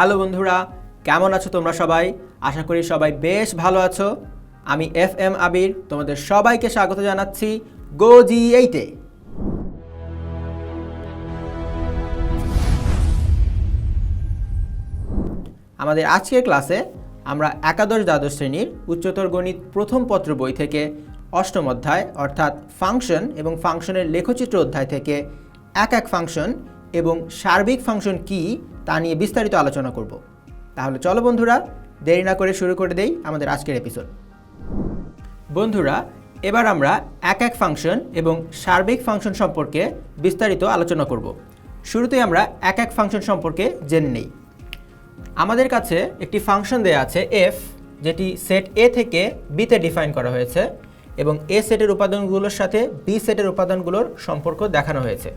Hello বন্ধুরা, কেমন আছো তোমরা সবাই? আশা করি সবাই বেশ ভালো আছো। আমি এফ এম আবির, তোমাদের সবাইকে স্বাগত জানাচ্ছি গো জি এইটে আমাদের আজকের ক্লাসে আমরা একাদশ দ্বাদশ শ্রেণির উচ্চতর গণিত প্রথম পত্র বই থেকে অষ্টম অধ্যায়, অর্থাৎ ফাংশন এবং ফাংশনের লেখচিত্র অধ্যায় থেকে এক এক ফাংশন এবং সার্বিক ফাংশন কি তা নিয়ে বিস্তারিত আলোচনা করব। তাহলে চলো বন্ধুরা, দেরি না করে শুরু করে দেই আমাদের আজকের এপিসোড বন্ধুরা, এবার আমরা এক এক ফাংশন এবং সার্বিক ফাংশন সম্পর্কে বিস্তারিত আলোচনা করব। শুরুতেই আমরা এক এক ফাংশন সম্পর্কে জেনে নেই। আমাদের কাছে একটি ফাংশন দেয়া আছে এফ যেটি সেট এ থেকে বিতে ডিফাইন করা হয়েছে এবং এ সেটের উপাদানগুলোর সাথে বি সেটের উপাদানগুলোর সম্পর্ক দেখানো হয়েছে।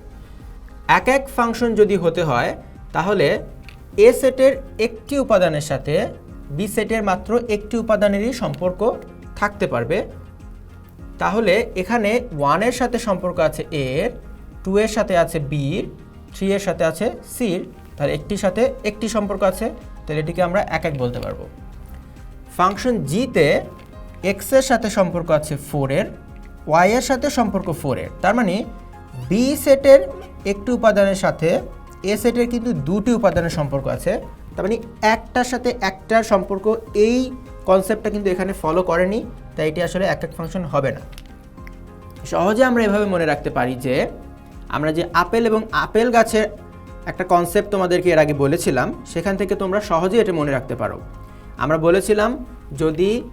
এক এক ফাংশন যদি হতে হয় তাহলে এ সেটের একটি উপাদানের সাথে বি সেটের মাত্র একটি উপাদানেরই সম্পর্ক থাকতে পারবে। তাহলে এখানে ওয়ানের সাথে সম্পর্ক আছে এর টু এর সাথে আছে বির থ্রি এর সাথে আছে সির তাহলে একটির সাথে একটি সম্পর্ক আছে, তাহলে এটিকে আমরা এক এক বলতে পারব। ফাংশন জিতে এক্সের সাথে সম্পর্ক আছে ফোরের ওয়াই এর সাথে সম্পর্ক ফোরের তার মানে বি সেটের একটি উপাদানের সাথে এ সেটের কিন্তু দুটি উপাদানের সম্পর্ক আছে। তার মানে একটার সাথে একটার সম্পর্ক এই কনসেপ্টটা কিন্তু এখানে ফলো করেনি, তাই এটি আসলে এক এক ফাংশন হবে না। সহজে আমরা এভাবে মনে রাখতে পারি যে, আমরা যে আপেল এবং আপেল গাছের একটা কনসেপ্ট তোমাদেরকে এর আগে বলেছিলাম, সেখান থেকে তোমরা সহজেই এটা মনে রাখতে পারো। আমরা বলেছিলাম, যদি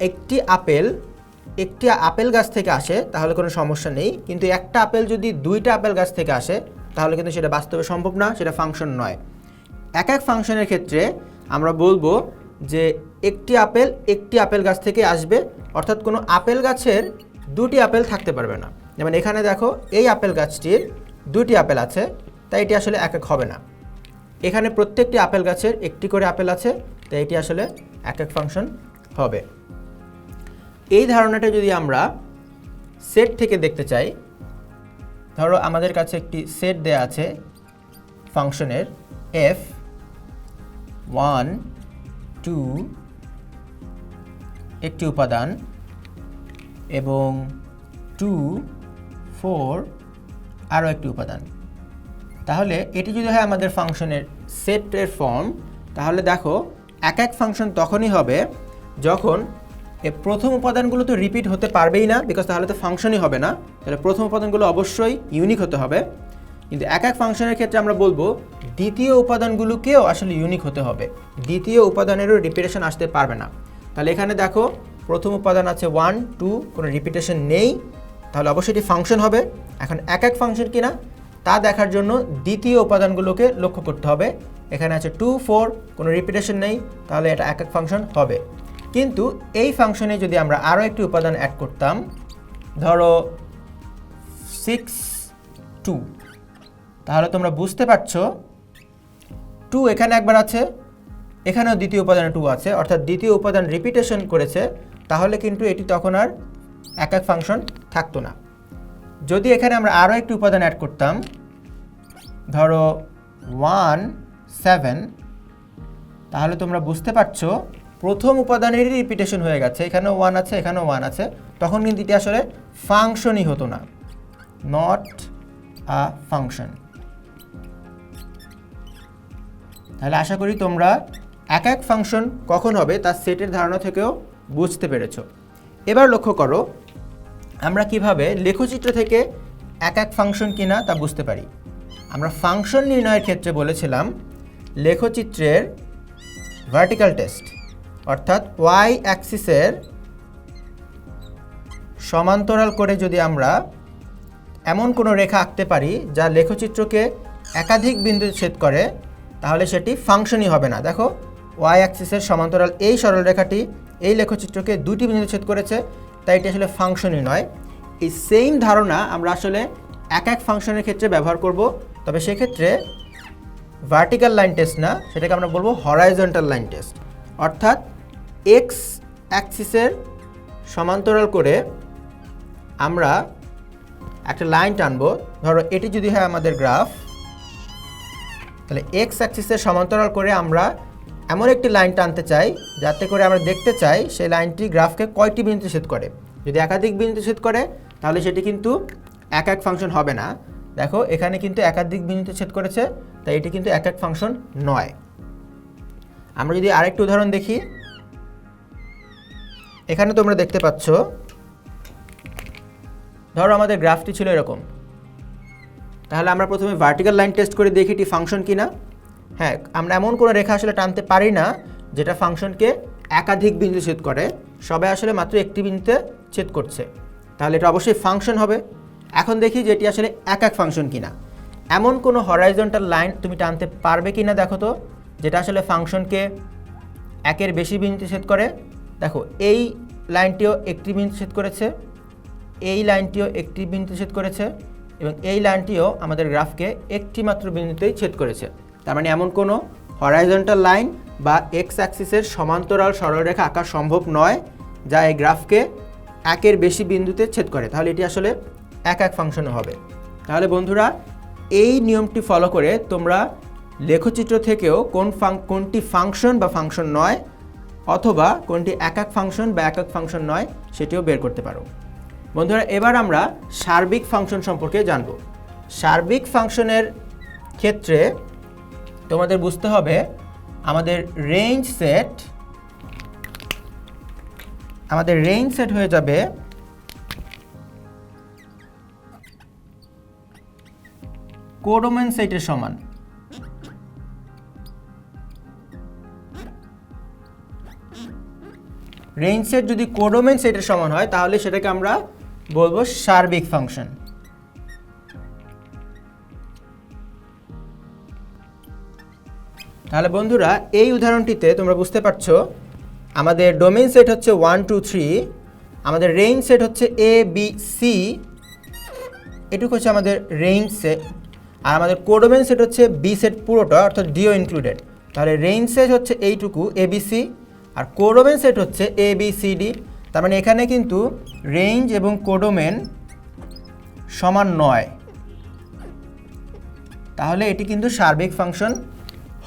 একটি আপেল একটি আপেল গাছ থেকে আসে, তাহলে কোনো সমস্যা নেই। কিন্তু একটা আপেল যদি দুইটা আপেল গাছ থেকে আসে তাহলে কিন্তু সেটা বাস্তবে সম্ভব না, সেটা ফাংশন নয়। এক এক ফাংশনের ক্ষেত্রে আমরা বলব যে একটি আপেল একটি আপেল গাছ থেকে আসবে, অর্থাৎ কোনো আপেল গাছের দুটি আপেল থাকতে পারবে না। যেমন এখানে দেখো, এই আপেল গাছটির দুটি আপেল আছে, তাই এটি আসলে এক এক হবে না। এখানে প্রত্যেকটি আপেল গাছের একটি করে আপেল আছে, তাই এটি আসলে এক এক ফাংশন হবে। এই ধারণাটা যদি আমরা সেট থেকে দেখতে চাই ধরো আমাদের কাছে একটি সেট দেয়া আছে ফাংশনের এফ ওয়ান টু একটি উপাদান এবং টু ফোর আরও একটি উপাদান। তাহলে এটি যদি হয় আমাদের ফাংশনের সেটের ফর্ম তাহলে দেখো এক এক ফাংশন তখনই হবে যখন এ প্রথম উপাদানগুলো তো রিপিট হতে পারবেই না বিকজ তাহলে তো ফাংশনই হবে না। তাহলে প্রথম উপাদানগুলো অবশ্যই ইউনিক হতে হবে। কিন্তু এক এক ফাংশনের ক্ষেত্রে আমরা বলব, দ্বিতীয় উপাদানগুলোকেও আসলে ইউনিক হতে হবে। দ্বিতীয় উপাদানেরও রিপিটেশন আসতে পারবে না। তাহলে এখানে দেখো, প্রথম উপাদান আছে ওয়ান টু কোনো রিপিটেশন নেই। তাহলে অবশ্যই এটি ফাংশন হবে। এখন এক এক ফাংশন কিনা, তা দেখার জন্য দ্বিতীয় উপাদানগুলোকে লক্ষ্য করতে হবে। এখানে আছে টু ফোর কোনো রিপিটেশন নেই। তাহলে এটা এক এক ফাংশন হবে। কিন্তু এই ফাংশনে যদি আমরা আরও একটি উপাদান অ্যাড করতাম, ধরো সিক্স টু তাহলে তোমরা বুঝতে পারছ টু এখানে একবার আছে, এখানেও দ্বিতীয় উপাদানে টু আছে, অর্থাৎ দ্বিতীয় উপাদান রিপিটেশন করেছে, তাহলে কিন্তু এটি তখন আর এক এক ফাংশন থাকতো না। যদি এখানে আমরা আরও একটি উপাদান অ্যাড করতাম, ধরো ওয়ান সেভেন তাহলে তোমরা বুঝতে পারছ প্রথম উপাদানেরই রিপিটেশন হয়ে গেছে। এখানেও ওয়ান আছে, এখানেও ওয়ান আছে। তখন কিন্তু এটি আসলে ফাংশনই হতো না। নট আ ফাংশন তাহলে আশা করি তোমরা এক এক ফাংশন কখন হবে তার সেটের ধারণা থেকেও বুঝতে পেরেছ। এবার লক্ষ্য করো, আমরা কীভাবে লেখচিত্র থেকে এক এক ফাংশন কিনা তা বুঝতে পারি। আমরা ফাংশন নির্ণয়ের ক্ষেত্রে বলেছিলাম, লেখচিত্রের ভার্টিক্যাল টেস্ট অর্থাৎ ওয়াই অ্যাক্সিসের সমান্তরাল করে যদি আমরা এমন কোনো রেখা আঁকতে পারি যা লেখচিত্রকে একাধিক বিন্দুতে ছেদ করে, তাহলে সেটি ফাংশনই হবে না। দেখো, ওয়াই অ্যাক্সিসের সমান্তরাল এই সরলরেখাটি এই লেখচিত্রকে দুটি বিন্দুতে ছেদ করেছে, তাই এটি আসলে ফাংশনই নয়। এই সেম ধারণা আমরা আসলে এক এক ফাংশনের ক্ষেত্রে ব্যবহার করব, তবে সেক্ষেত্রে ভার্টিক্যাল লাইন টেস্ট না, সেটাকে আমরা বলব হরাইজন্টাল লাইন টেস্ট অর্থাৎ এক্স অ্যাক্সিসের সমান্তরাল করে আমরা একটা লাইন টানবো। ধরো, এটি যদি হয় আমাদের গ্রাফ তাহলে এক্স অ্যাক্সিসের সমান্তরাল করে আমরা এমন একটি লাইন টানতে চাই, যাতে করে আমরা দেখতে চাই সেই লাইনটি গ্রাফকে কয়টি বিন্দুতে ছেদ করে। যদি একাধিক বিন্দুতে ছেদ করে, তাহলে সেটি কিন্তু এক এক ফাংশন হবে না। দেখো, এখানে কিন্তু একাধিক বিন্দুতে ছেদ করেছে, তাই এটি কিন্তু এক এক ফাংশন নয়। আমরা যদি আরেকটি উদাহরণ দেখি। এখানে তোমরা দেখতে পাচ্ছ, ধরো আমাদের গ্রাফটি ছিল এরকম। তাহলে আমরা প্রথমে ভার্টিক্যাল লাইন টেস্ট করে দেখি এটি ফাংশন কি না হ্যাঁ আমরা এমন কোনো রেখা আসলে টানতে পারি না, যেটা ফাংশনকে একাধিক বিন্দু ছেদ করে। সবাই আসলে মাত্র একটি বিন্দুতে ছেদ করছে। তাহলে এটা অবশ্যই ফাংশন হবে। এখন দেখি যে এটি আসলে এক এক ফাংশন কিনা। এমন কোনো হরাইজন্টাল লাইন তুমি টানতে পারবে কিনা দেখো তো, যেটা আসলে ফাংশনকে একের বেশি বিন্দুতে ছেদ করে। দেখো, এই লাইনটিও একটি বিন্দু ছেদ করেছে, এই লাইনটিও একটি বিন্দু ছেদ করেছে এবং এই লাইনটিও আমাদের গ্রাফকে একটি মাত্র বিন্দুতেই ছেদ করেছে। তার মানে এমন কোনো হরাইজন্টাল লাইন বা এক্স অ্যাক্সিসের সমান্তরাল সরলরেখা আঁকা সম্ভব নয়, যা এই গ্রাফকে একের বেশি বিন্দুতে ছেদ করে। তাহলে এটি আসলে এক এক ফাংশনে হবে। তাহলে বন্ধুরা, এই নিয়মটি ফলো করে তোমরা লেখচিত্র থেকেও কোন ফাং, কোনটি ফাংশন বা ফাংশন নয় অথবা কোনটি এক এক ফাংশন বা এক এক ফাংশন নয়, সেটিও বের করতে পারো। বন্ধুরা, এবার আমরা সার্বিক ফাংশন সম্পর্কে জানব। সার্বিক ফাংশনের ক্ষেত্রে তোমাদের বুঝতে হবে, আমাদের রেঞ্জ সেট আমাদের রেঞ্জ সেট হয়ে যাবে কোডোমেন সেটের সমান। রেঞ্জ সেট যদি কোডোমেন সেটের সমান হয়, তাহলে সেটাকে আমরা বলব সার্বিক ফাংশন। তাহলে বন্ধুরা, এই উদাহরণটিতে তোমরা বুঝতে পারছ, আমাদের ডোমেন সেট হচ্ছে ওয়ান, টু, থ্রি, আমাদের রেঞ্জ সেট হচ্ছে এ, বি, সি, এটুকু হচ্ছে আমাদের রেঞ্জ সেট, আর আমাদের কোডোমেন সেট হচ্ছে বি সেট পুরোটা, অর্থাৎ ডিও ইনক্লুডেড। তাহলে রেঞ্জ সেট হচ্ছে এইটুকু, এ, বি, সি আর কোডোমেন সেট হচ্ছে এ বি সি ডি তার মানে এখানে কিন্তু রেঞ্জ এবং কোডোমেন সমান নয়। তাহলে এটি কিন্তু সার্বিক ফাংশন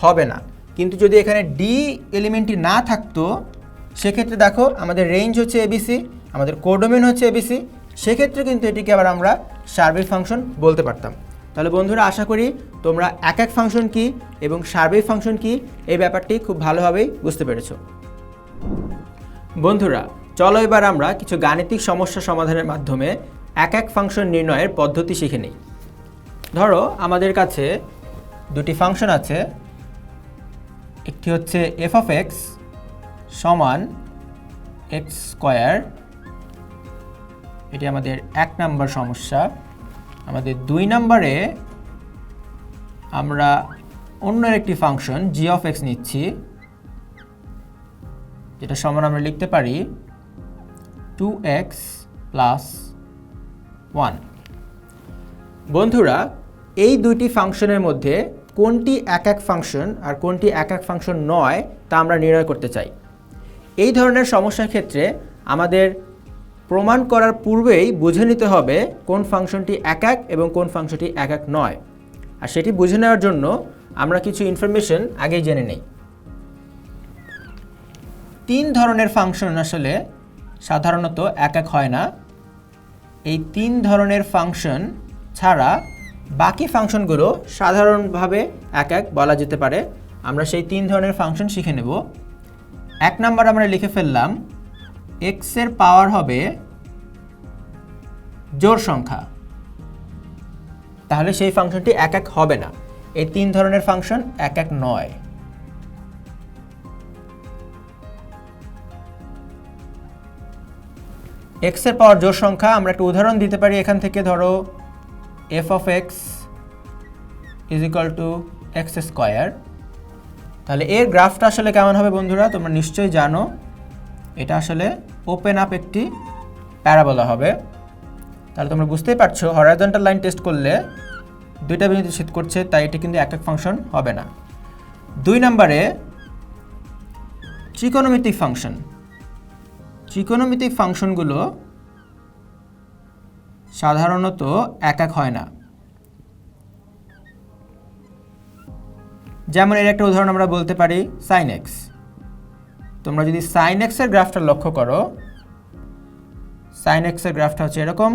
হবে না। কিন্তু যদি এখানে ডি এলিমেন্টটি না থাকতো, সেক্ষেত্রে দেখো আমাদের রেঞ্জ হচ্ছে এবিসি আমাদের কোডোমেন হচ্ছে এবিসি সেক্ষেত্রে কিন্তু এটিকে আবার আমরা সার্বিক ফাংশন বলতে পারতাম। তাহলে বন্ধুরা আশা করি তোমরা এক এক ফাংশন কি এবং সার্বিক ফাংশন কি এই ব্যাপারটি খুব ভালোভাবেই বুঝতে পেরেছ। বন্ধুরা, চলো এবার আমরা কিছু গাণিতিক সমস্যা সমাধানের মাধ্যমে এক এক ফাংশন নির্ণয়ের পদ্ধতি শিখে নিই। ধরো, আমাদের কাছে দুটি ফাংশন আছে। একটি হচ্ছে এফ অফ এক্স সমান এক্স স্কোয়ার এটি আমাদের এক নাম্বার সমস্যা। আমাদের দুই নাম্বারে আমরা অন্য একটি ফাংশন জি অফ এক্স নিচ্ছি। যেটা সমান আমরা লিখতে পারি টু এক্স প্লাস ওয়ান বন্ধুরা, এই দুইটি ফাংশনের মধ্যে কোনটি এক এক ফাংশন আর কোনটি এক এক ফাংশন নয় তা আমরা নির্ণয় করতে চাই। এই ধরনের সমস্যার ক্ষেত্রে আমাদের প্রমাণ করার পূর্বেই বুঝে নিতে হবে কোন ফাংশনটি এক এক এবং কোন ফাংশনটি এক এক নয়। আর সেটি বুঝে নেওয়ার জন্য আমরা কিছু ইনফরমেশন আগেই জেনে নেই। তিন ধরনের ফাংশন আসলে সাধারণত এক এক হয় না। এই তিন ধরনের ফাংশন ছাড়া বাকি ফাংশনগুলো সাধারণভাবে এক এক বলা যেতে পারে। আমরা সেই তিন ধরনের ফাংশন শিখে নেব। এক নাম্বার আমরা লিখে ফেললাম এক্সের পাওয়ার হবে জোর সংখ্যা। তাহলে সেই ফাংশনটি এক এক হবে না। এই তিন ধরনের ফাংশন এক এক নয়। এক্সের পাওয়ার জোর সংখ্যা, আমরা একটা উদাহরণ দিতে পারি এখান থেকে, ধরো F of X is equal to X square তাহলে এর গ্রাফটা আসলে কেমন হবে বন্ধুরা? তোমরা নিশ্চয়ই জানো। এটা আসলে ওপেন আপ একটি প্যারাবোলা হবে। তাহলে তোমরা বুঝতেই পারছ হরাইজন্টাল লাইন টেস্ট করলে দুইটা বিন্দু ছেদ করছে, তাই এটি কিন্তু এক এক ফাংশন হবে না। দুই নম্বরে ত্রিকোণমিতিক ফাংশন ত্রিকোণমিতিক ফাংশনগুলো সাধারণত এক এক হয় না। যেমন এর একটা উদাহরণ আমরা বলতে পারি সাইন এক্স তোমরা যদি সাইন এক্সের গ্রাফটা লক্ষ্য করো সাইন এক্সের গ্রাফটা হচ্ছে এরকম।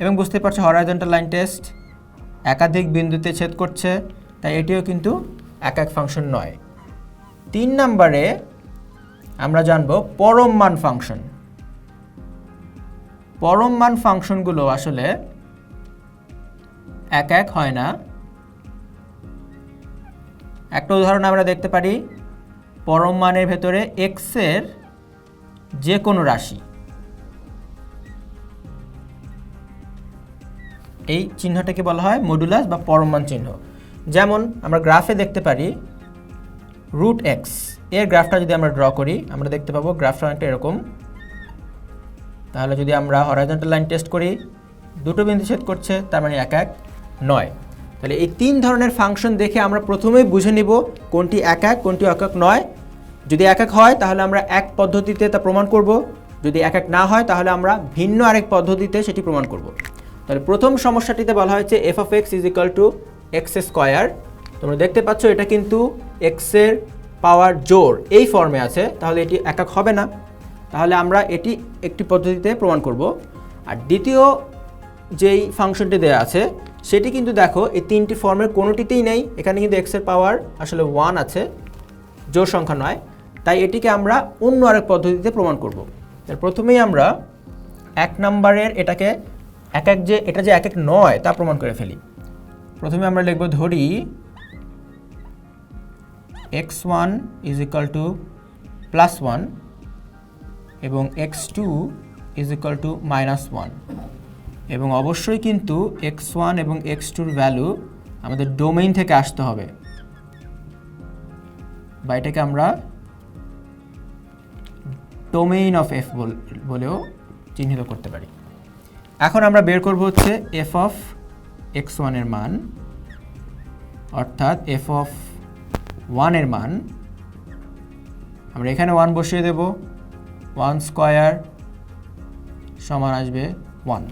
এবং বুঝতে পারছ হরাইজন্টাল লাইন টেস্ট একাধিক বিন্দুতে ছেদ করছে, তাই এটিও কিন্তু এক এক ফাংশন নয়। তিন নম্বরে আমরা জানব পরম মান ফাংশন পরম মান ফাংশনগুলো আসলে এক এক হয় না। একটা উদাহরণ আমরা দেখতে পারি, পরম মানের ভেতরে এক্সের যে কোনো রাশি। এই চিহ্নটাকে বলা হয় মডুলাস বা পরম মান চিহ্ন। যেমন আমরা গ্রাফে দেখতে পারি রুট এক্স এর গ্রাফটা যদি আমরা ড্র করি, আমরা দেখতে পাবো গ্রাফটা অনেকটা এরকম। তাহলে যদি আমরা হরাইজন্টাল লাইন টেস্ট করি, দুটো বিন্দু ছেদ করছে, তার মানে এক এক নয়। তাহলে এই তিন ধরনের ফাংশন দেখে আমরা প্রথমেই বুঝে নিব কোনটি এক এক, কোনটি এক এক নয়। যদি এক এক হয়, তাহলে আমরা এক পদ্ধতিতে তা প্রমাণ করব। যদি এক এক না হয়, তাহলে আমরা ভিন্ন আরেক পদ্ধতিতে সেটি প্রমাণ করব। তাহলে প্রথম সমস্যাটিতে বলা হয়েছে F of X is equal to X square তোমরা দেখতে পাচ্ছ, এটা কিন্তু এক্সের পাওয়ার জোর এই ফর্মে আছে, তাহলে এটি একক হবে না। তাহলে আমরা এটি একটি পদ্ধতিতে প্রমাণ করব। আর দ্বিতীয় যেই ফাংশনটি দেওয়া আছে, সেটি কিন্তু দেখো, এই তিনটি ফর্মের কোনোটিতেই নেই। এখানে কিন্তু এক্সের পাওয়ার আসলে ওয়ান আছে, জোর সংখ্যা নয়। তাই এটিকে আমরা অন্য আরেক পদ্ধতিতে প্রমাণ করব। প্রথমেই আমরা এক নম্বরের এটাকে এক এক যে, এটা যে এক এক নয় তা প্রমাণ করে ফেলি। প্রথমে আমরা লিখব ধরি X one is equal to plus one এবং X two is equal to minus one এবং অবশ্যই কিন্তু এক্স ওয়ান এবং এক্স টুর ভ্যালু আমাদের ডোমেইন থেকে আসতে হবে। বা এটাকে আমরা ডোমেইন অফ এফ বলেও চিহ্নিত করতে পারি। এখন আমরা বের করব হচ্ছে এফ অফ এক্স ওয়ানের মান, অর্থাৎ এফ অফ ওয়ানের মান, আমরা এখানে ওয়ান বসিয়ে দেব, ওয়ান স্কোয়ার সমান আসবে ওয়ান।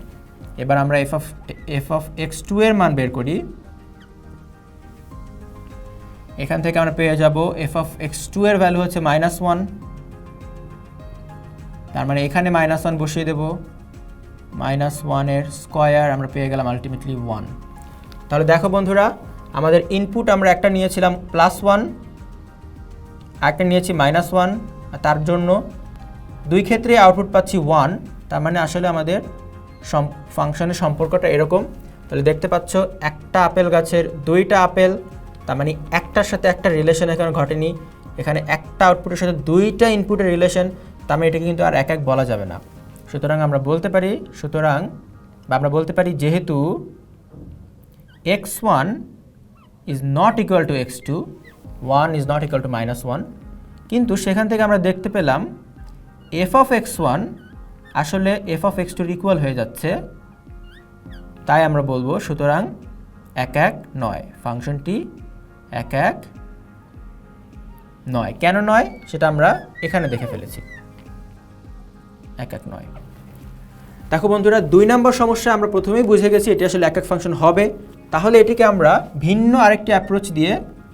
এবার আমরা F of F of X two এর মান বের করি। এখান থেকে আমরা পেয়ে যাব এফ অফ এক্স টু এর ভ্যালু হচ্ছে মাইনাস ওয়ান তার মানে এখানে মাইনাস ওয়ান বসিয়ে দেব। মাইনাস ওয়ানের স্কোয়ার আমরা পেয়ে গেলাম আলটিমেটলি ওয়ান তাহলে দেখো বন্ধুরা আমাদের ইনপুট আমরা একটা নিয়েছিলাম প্লাস ওয়ান একটা নিয়েছি মাইনাস ওয়ান তার জন্য দুই ক্ষেত্রে আউটপুট পাচ্ছি ওয়ান তার মানে আসলে আমাদের ফাংশনের সম্পর্কটা এরকম। তাহলে দেখতে পাচ্ছ একটা আপেল গাছের দুইটা আপেল, তার মানে একটার সাথে একটা রিলেশন এখানে ঘটেনি। এখানে একটা আউটপুটের সাথে দুইটা ইনপুটের রিলেশন তার মানে এটাকে কিন্তু আর এক এক বলা যাবে না। সুতরাং আমরা বলতে পারি, সুতরাং বা আমরা বলতে পারি যেহেতু X one is not equal to X two one is not equal to minus one কিন্তু সেখান থেকে আমরা দেখতে পেলাম এফ অফ এক্স ওয়ান আসলে এফ অফ এক্স টুর ইকুয়াল হয়ে যাচ্ছে। তাই আমরা বলব সুতরাং এক এক নয়। ফাংশনটি এক এক নয়। কেন নয়? সেটা আমরা এখানে দেখে ফেলেছি। এক এক নয়। দেখো বন্ধুরা, দুই নম্বর সমস্যা আমরা প্রথমেই বুঝে গেছি, এটি আসলে এক এক ফাংশন হবে। তাহলে এটিকে আমরা ভিন্ন আরেকটি অ্যাপ্রোচ দিয়ে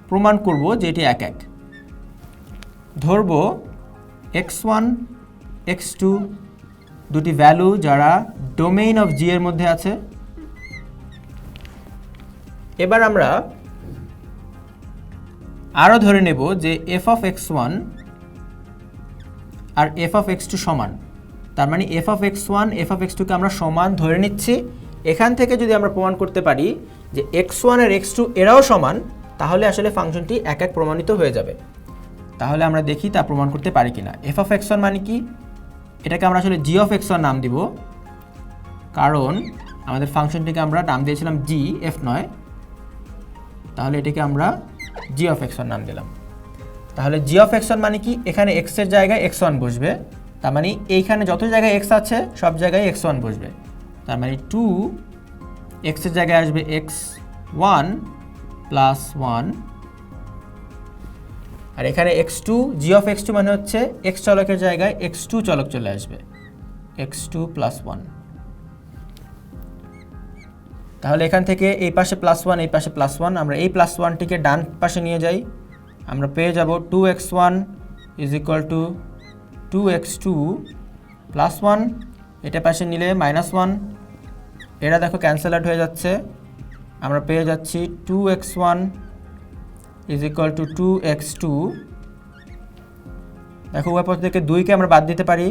প্রমাণ করব যে এটি এক এক। ধরব এক্স ওয়ান, এক্স টু দুটি ভ্যালু যারা ডোমেইন অফ জি এর মধ্যে আছে। এবার আমরা আরও ধরে নেব যে এফ অফ এক্স ওয়ান আর এফ অফ এক্স টু সমান। তার মানে F of X one F of X টুকে আমরা সমান ধরে নিচ্ছি। এখান থেকে যদি আমরা প্রমাণ করতে পারি যে এক্স ওয়ান এক্স টু এরাও সমান, তাহলে আসলে ফাংশনটি এক এক প্রমাণিত হয়ে যাবে। তাহলে আমরা দেখি তা প্রমাণ করতে পারি কিনা। এফ অফ এক্স ওয়ান মানে কি? এটাকে আমরা আসলে জি অফ এক্স ওয়ান নাম দিব। কারণ আমাদের ফাংশনটিকে আমরা নাম দিয়েছিলাম জি এফ নয়। তাহলে এটাকে আমরা জি অফ এক্স ওয়ান নাম দিলাম। তাহলে জি অফ এক্স ওয়ান মানে কি? এখানে এক্সের জায়গায় এক্স ওয়ান বসবে। তার মানে এইখানে যত জায়গায় এক্স আছে, সব জায়গায় এক্স ওয়ান বসবে। তার মানে টু এক্সের জায়গায় আসবে এক্স ওয়ান প্লাস ওয়ান আর এখানে X two G of X two মানে হচ্ছে এক্স চলকের জায়গায় এক্স টু চলক চলে আসবে। এক্স টু প্লাস ওয়ান তাহলে এখান থেকে এই পাশে প্লাস ওয়ান এই পাশে প্লাস ওয়ান আমরা এই প্লাস ওয়ানটিকে ডান পাশে নিয়ে যাই। আমরা পেয়ে যাব two X one is equal to two X two plus one এটা পাশে নিলে মাইনাস ওয়ান এরা দেখো ক্যান্সেল আউট হয়ে যাচ্ছে। আমরা পেয়ে যাচ্ছি two X one is equal to two X two দেখো উভয় থেকে দুইকে আমরা বাদ দিতে পারি।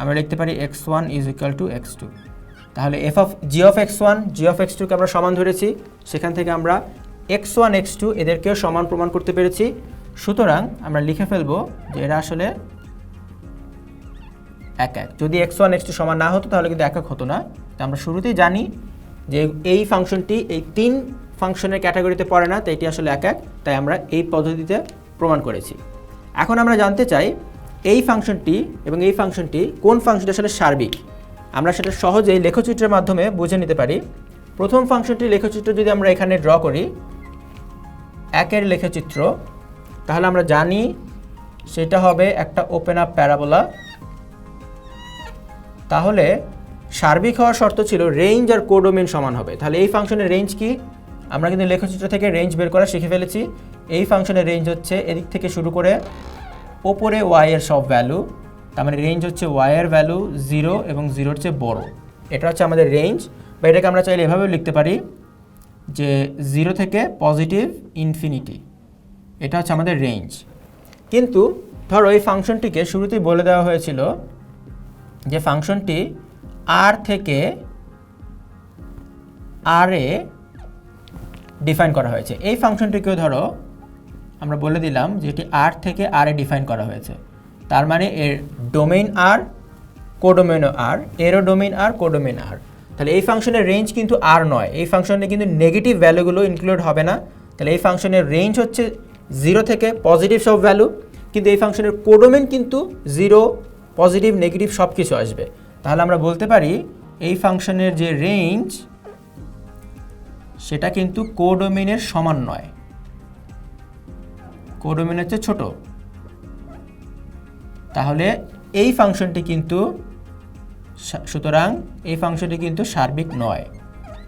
আমরা লিখতে পারি X one is equal to X two তাহলে F of G of X one G of X টুকে আমরা সমান ধরেছি। সেখান থেকে আমরা এক্স ওয়ান এক্স টু এদেরকেও সমান প্রমাণ করতে পেরেছি। সুতরাং আমরা লিখে ফেলব যে এরা আসলে এক এক। যদি এক্স ওয়ান এক্স টু সমান না হতো, তাহলে কিন্তু এক এক হতো না। তো আমরা শুরুতেই জানি যে এই ফাংশনটি এই তিন ফাংশনের ক্যাটাগরিতে পড়ে না তাই এটি আসলে এক এক। তাই আমরা এই পদ্ধতিতে প্রমাণ করেছি। এখন আমরা জানতে চাই, এই ফাংশনটি এবং এই ফাংশনটি কোন ফাংশনটি আসলে সার্বিক? আমরা সেটা সহজেই লেখচিত্রের মাধ্যমে বুঝে নিতে পারি। প্রথম ফাংশনটির লেখচিত্র যদি আমরা এখানে ড্র করি, একের লেখচিত্র, তাহলে আমরা জানি সেটা হবে একটা ওপেন আপ প্যারাবোলা। তাহলে সার্বিক হওয়ার শর্ত ছিল রেঞ্জ আর কোডোমেন সমান হবে। তাহলে এই ফাংশনের রেঞ্জ কি? আমরা কিন্তু লেখচিত্র থেকে রেঞ্জ বের করা শিখে ফেলেছি। এই ফাংশনের রেঞ্জ হচ্ছে এদিক থেকে শুরু করে ওপরে ওয়াই এর সব ভ্যালু তার মানে রেঞ্জ হচ্ছে ওয়াই এর ভ্যালু জিরো এবং জিরোর চেয়ে বড়। এটা হচ্ছে আমাদের রেঞ্জ বা এটাকে আমরা চাইলে এভাবেও লিখতে পারি যে জিরো থেকে পজিটিভ ইনফিনিটি এটা হচ্ছে আমাদের রেঞ্জ কিন্তু ধরো এই ফাংশনটিকে শুরুতেই বলে দেওয়া হয়েছিল যে ফাংশনটি আর থেকে আর এ ডিফাইন করা হয়েছে। এই ফাংশনটিকেও ধরো আমরা বলে দিলাম যে এটি আর থেকে আর এ ডিফাইন করা হয়েছে। তার মানে এর ডোমেইন আর কোডোমেনও আর এরও ডোমেইন আর কোডোমেন আর তাহলে এই ফাংশনের রেঞ্জ কিন্তু আর নয়। এই ফাংশনে কিন্তু নেগেটিভ ভ্যালুগুলো ইনক্লুড হবে না। তাহলে এই ফাংশনের রেঞ্জ হচ্ছে জিরো থেকে পজিটিভ সব ভ্যালু কিন্তু এই ফাংশনের কোডোমেন কিন্তু জিরো পজিটিভ নেগেটিভ সব কিছু আসবে। তাহলে আমরা বলতে পারি এই ফাংশনের যে রেঞ্জ সেটা কিন্তু কোডোমেনের সমান নয়। কোডোমেন হচ্ছে ছোট। তাহলে এই ফাংশনটি কিন্তু সুতরাং এই ফাংশনটি কিন্তু সার্বিক নয়।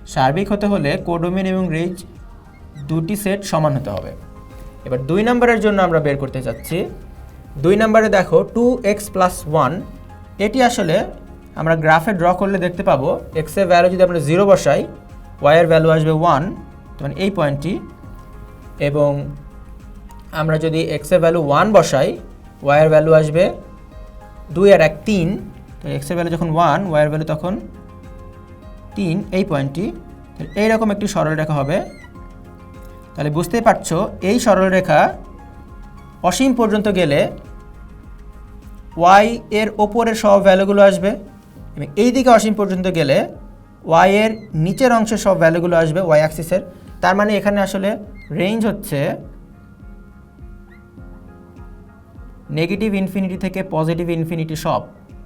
সার্বিক হতে হলে কোডোমেন এবং রেঞ্জ দুটি সেট সমান হতে হবে। এবার দুই নম্বরের জন্য আমরা বের করতে চাচ্ছি। দুই নম্বরে দেখো টু এক্স প্লাস ওয়ান এটি আসলে আমরা গ্রাফে ড্র করলে দেখতে পাবো এক্সের ভ্যালু যদি আমরা জিরো বসাই ওয়াইয়ের ভ্যালু আসবে ওয়ান মানে এই পয়েন্টটি এবং আমরা যদি এক্সের ভ্যালু ওয়ান বসাই ওয়াইয়ের ভ্যালু আসবে দুই আর এক তিন তো এক্সের ভ্যালু যখন ওয়ান ওয়াইয়ের ভ্যালু তখন তিন, এই পয়েন্টটি এইরকম একটি সরলরেখা হবে। তাহলে বুঝতেই পারছ, এই সরলরেখা অসীম পর্যন্ত গেলে ওয়াই এর ওপরের সব ভ্যালুগুলো আসবে। এবং এই দিকে অসীম পর্যন্ত গেলে ওয়াই এর নিচের অংশের সব ভ্যালুগুলো আসবে ওয়াই অ্যাক্সিসের তার মানে এখানে আসলে রেঞ্জ হচ্ছে নেগেটিভ ইনফিনিটি থেকে পজিটিভ ইনফিনিটি সব।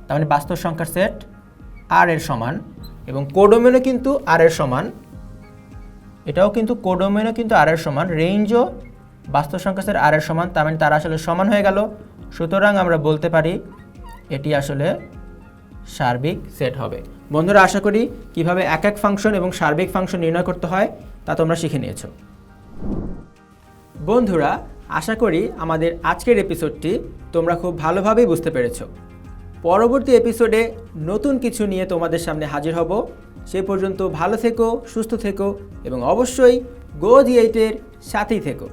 তার মানে বাস্তব সংখ্যার সেট আর এর সমান এবং কোডোমেনও কিন্তু আর এর সমান। এটাও কিন্তু কোডোমেনও কিন্তু আর এর সমান। রেঞ্জও বাস্তব সংখ্যা সেট আর এর সমান, তার মানে তারা আসলে সমান হয়ে গেল। সুতরাং আমরা বলতে পারি এটি আসলে সার্বিক সেট হবে। বন্ধুরা, আশা করি কীভাবে এক এক ফাংশন এবং সার্বিক ফাংশন নির্ণয় করতে হয় তা তোমরা শিখে নিয়েছো। বন্ধুরা, আশা করি আমাদের আজকের এপিসোডটি তোমরা খুব ভালোভাবেই বুঝতে পেরেছ। পরবর্তী এপিসোডে নতুন কিছু নিয়ে তোমাদের সামনে হাজির হব। সে পর্যন্ত ভালো থেকো, সুস্থ থেকো এবং অবশ্যই গো জি এইটের সাথেই থেকো।